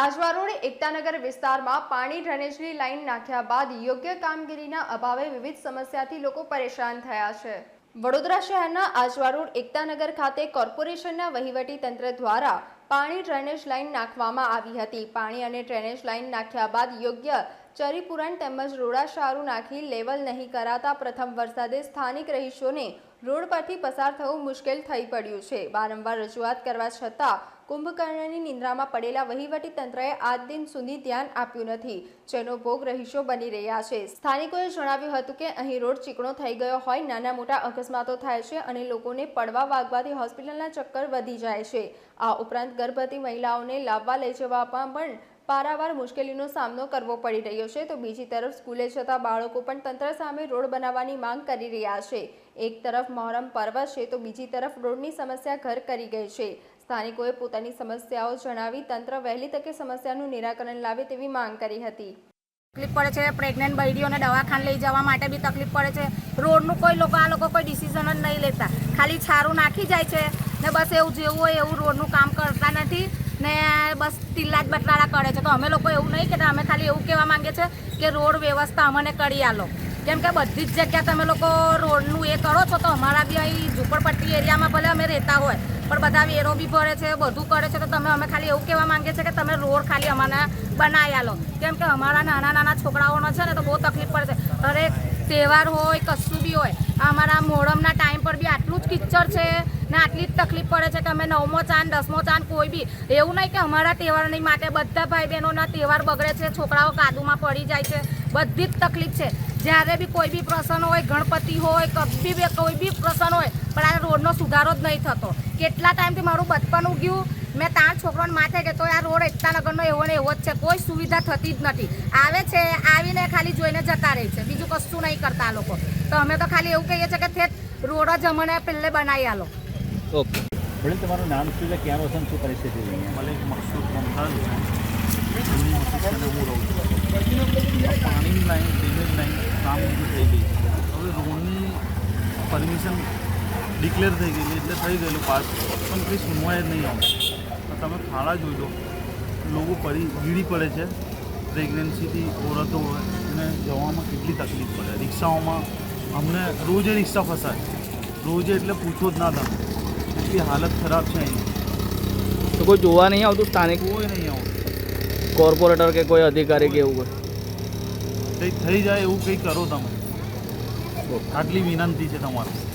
Ajwa road Ektanagar વિસ્તારમાં પાણી ડ્રેનેજની line નાખ્યા બાદ યોગ્ય કામગીરીના અભાવે વિવિધ સમસ્યાથી લોકો પરેશાન થયા છે. વડોદરા શહેરના આજવા રોડ એકતાનગર ખાતે કોર્પોરેશનના વહીવટી તંત્ર દ્વારા પાણી ડ્રેનેજ લાઇન નાખવામાં આવી હતી. પાણી અને ડ્રેનેજ લાઇન નાખ્યા બાદ યોગ્ય ચરીપુરણ તેમજ રોડાશારું નાખી લેવલ નહીં કરાતા પ્રથમ વરસાદે સ્થાનિક રહીશોને રોડ પરથી પસાર થવું મુશ્કેલ થઈ પડ્યું છે. વારંવાર રજૂઆત કરવા છતાં કુંભકર્ણની નિંદ્રામાં પડેલા વહીવટી તંત્રએ આજ દિન સુધી ધ્યાન આપ્યું નથી. જેનો ભોગ રહીશો બની રહ્યા છે. સ્થાનિકોએ જણાવ્યું હતું કે અહીં રોડ ચીકણો થઈ ગયો હોય, નાના મોટા અકસ્માતો થાય છે અને લોકોને પડવા વાગવાથી હોસ્પિટલના ચક્કર વધી જાય છે. આ ઉપરાંત ગર્ભવતી મહિલાઓને લાવવા લઈ જવામાં પણ પારાવાર મુશ્કેલીનો સામનો કરવો પડી રહ્યો છે. તો બીજી તરફ સ્કૂલે જતા બાળકો પણ તંત્ર સામે રોડ બનાવવાની માંગ કરી રહ્યા છે. એક તરફ મહોરમ પર્વ છે તો બીજી તરફ રોડની સમસ્યા ઘર કરી ગઈ છે. સ્થાનિકોએ પોતાની સમસ્યાઓ જણાવી તંત્ર વહેલી તકે સમસ્યાનું નિરાકરણ લાવે તેવી માંગ કરી હતી. તકલીફ પડે છે પ્રેગ્નન્ટ બૈરીઓને દવાખાને લઈ જવા માટે બી તકલીફ પડે છે. રોડનું કોઈ લોકો, આ લોકો કોઈ ડિસિઝન જ નહીં લેતા. ખાલી છારું નાખી જાય છે ને બસ એવું જેવું હોય એવું રોડનું કામ કરતા નથી. ને બસ તિલ્લા જ બટલાડા કરે છે. તો અમે લોકો એવું નહીં કહેતા અમે ખાલી એવું કહેવા માંગીએ છીએ કે રોડ વ્યવસ્થા અમને કરી આલો. કેમ કે બધી જ જગ્યા તમે લોકો રોડનું એ કરો છો તો અમારા બી અહીં ઝુંપડપટ્ટી એરિયામાં ભલે અમે રહેતા હોય, પણ બધા વેરો બી ભરે છે, બધું કરે છે. તો તમે અમે ખાલી એવું કહેવા માંગીએ છીએ કે તમે રોડ ખાલી અમારા બનાવી આલો. કેમ કે અમારા નાના નાના છોકરાઓનો છે ને તો બહુ તકલીફ પડે છે. હરેક તહેવાર હોય, કશું બી હોય, અમારા મોહરમના ટાઈમ પર બી આટલું જ કિચ્ચર છે. ને, આટલી જ તકલીફ પડે છે કે અમે નવમો ચાંદ, દસમો ચાંદ કોઈ બી, એવું નહીં કે અમારા તહેવારની માટે બધા ભાઈ બહેનોના તહેવાર બગડે છે, છોકરાઓ કાદુમાં પડી જાય છે, બધી જ તકલીફ છે. જ્યારે બી કોઈ બી પ્રસંગ હોય, ગણપતિ હોય, કભી બી, કોઈ બી પ્રસંગ હોય, પણ આ રોડનો સુધારો જ નહીં થતો. કેટલા ટાઈમથી મારું બચપન ઉગ્યું, મેં તાર છોકરાને માથે કે આ રોડ એકતાનગરનો એવો ને એવો જ છે, કોઈ સુવિધા થતી જ નથી. આવે છે, આવીને ખાલી જોઈને જતા રહે છે, બીજું કશું નહીં કરતા લોકો. તો અમે તો ખાલી એવું કહીએ છીએ કે ઠેઠ રોડ જ અમને પહેલે બનાવી આલો. ઓકે. ભલે તમારું નામ શું છે ક્યાં વસન શું પરિસ્થિતિ મલિક મકસૂદ મસ્જિદ હું રહું છું. પાણીની લાઈન ડ્રેનેજ લાઈન કામ બધું થઈ ગઈ હવે રોડની પરમિશન ડિક્લેર થઈ ગયેલી એટલે થઈ ગયેલું પાસ. પણ કંઈ સુનવાય જ નહીં આવતું તમે ખાડા જોઈ લો લોકો પડી ગીડી પડે છે. પ્રેગ્નન્સીથી ઓરતો હોય અને જવામાં કેટલી તકલીફ પડે. રિક્ષાઓમાં અમને રોજે રિક્ષા ફસાય. રોજે એટલે પૂછો જ ના તમે. એટલી હાલત ખરાબ છે અહીં તો કોઈ જોવા નહીં આવતું સ્થાનિક કોઈ નહીં આવતું કોર્પોરેટર કે કોઈ અધિકારી કે એવું કોઈ કંઈ થઈ જાય એવું કંઈ કરો તમે આટલી વિનંતી છે તમારી